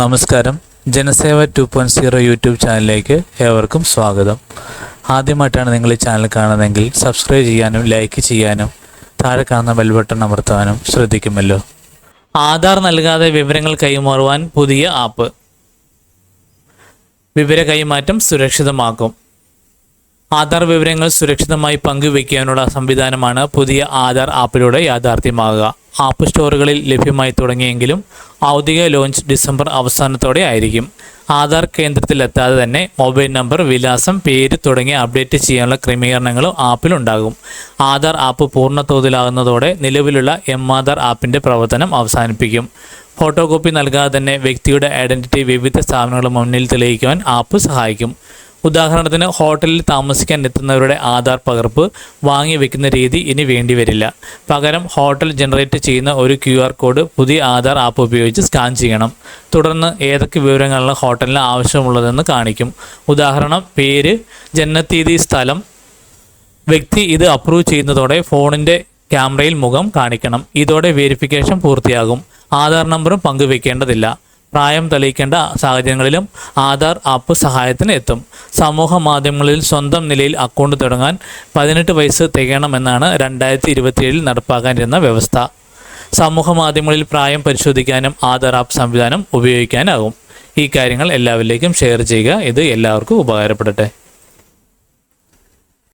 നമസ്കാരം. Janaseva two point zero YouTube ചാനലിലേക്ക് ഏവർക്കും സ്വാഗതം. ആദ്യമായിട്ടാണ് നിങ്ങൾ ഈ ചാനൽ കാണുന്നതെങ്കിൽ സബ്സ്ക്രൈബ് ചെയ്യാനും ലൈക്ക് ചെയ്യാനും താഴെ കാണുന്ന ബെൽ ബട്ടൺ അമർത്താനും ശ്രദ്ധിക്കുമല്ലോ. ആധാർ നൽകാതെ വിവരങ്ങൾ കൈമാറുവാൻ പുതിയ ആപ്പ് വിവര കൈമാറ്റം സുരക്ഷിതമാക്കും. ആധാർ വിവരങ്ങൾ സുരക്ഷിതമായി പങ്കുവയ്ക്കാനുള്ള സംവിധാനമാണ് പുതിയ ആധാർ ആപ്പിലൂടെ യാഥാർത്ഥ്യമാകുക. ആപ്പ് സ്റ്റോറുകളിൽ ലഭ്യമായി തുടങ്ങിയെങ്കിലും ഔദ്യോഗിക ലോഞ്ച് ഡിസംബർ അവസാനത്തോടെ ആയിരിക്കും. ആധാർ കേന്ദ്രത്തിലെത്താതെ തന്നെ മൊബൈൽ നമ്പർ വിലാസം പേര് തുടങ്ങിയ അപ്ഡേറ്റ് ചെയ്യാനുള്ള ക്രമീകരണങ്ങളും ആപ്പിലുണ്ടാകും ആധാർ ആപ്പ് പൂർണതോതിലാകുന്നതോടെ നിലവിലുള്ള എം ആധാർ ആപ്പിന്റെ പ്രവർത്തനം അവസാനിപ്പിക്കും. ഫോട്ടോ കോപ്പി നൽകാതെ തന്നെ വ്യക്തിയുടെ ഐഡന്റിറ്റി വിവിധ സ്ഥാപനങ്ങളുടെ മുന്നിൽ തെളിയിക്കുവാൻ ആപ്പ് സഹായിക്കും. ഉദാഹരണത്തിന് ഹോട്ടലിൽ താമസിക്കാൻ എത്തുന്നവരുടെ ആധാർ പകർപ്പ് വാങ്ങി വെക്കുന്ന രീതി ഇനി വേണ്ടിവരില്ല പകരം ഹോട്ടൽ ജനറേറ്റ് ചെയ്യുന്ന ഒരു ക്യു കോഡ് പുതിയ ആധാർ ആപ്പ് ഉപയോഗിച്ച് സ്കാൻ ചെയ്യണം. തുടർന്ന് ഏതൊക്കെ വിവരങ്ങളാണ് ഹോട്ടലിന് ആവശ്യമുള്ളതെന്ന് കാണിക്കും. ഉദാഹരണം പേര് ജനനത്തീയതി സ്ഥലം. വ്യക്തി ഇത് അപ്രൂവ് ചെയ്യുന്നതോടെ ഫോണിന്റെ ക്യാമറയിൽ മുഖം കാണിക്കണം. ഇതോടെ വെരിഫിക്കേഷൻ പൂർത്തിയാകും. ആധാർ നമ്പറും പങ്കുവെക്കേണ്ടതില്ല. പ്രായം തെളിയിക്കേണ്ട സാഹചര്യങ്ങളിലും ആധാർ ആപ്പ് സഹായത്തിന് എത്തും. സമൂഹ മാധ്യമങ്ങളിൽ സ്വന്തം നിലയിൽ അക്കൗണ്ട് തുടങ്ങാൻ പതിനെട്ട് വയസ്സ് തികയണമെന്നാണ് രണ്ടായിരത്തി ഇരുപത്തിയേഴിൽ നടപ്പാക്കാനിരുന്ന വ്യവസ്ഥ. സമൂഹ മാധ്യമങ്ങളിൽ പ്രായം പരിശോധിക്കാനും ആധാർ ആപ്പ് സംവിധാനം ഉപയോഗിക്കാനാകും. ഈ കാര്യങ്ങൾ എല്ലാവരിലേക്കും ഷെയർ ചെയ്യുക. ഇത് എല്ലാവർക്കും ഉപകാരപ്പെടട്ടെ.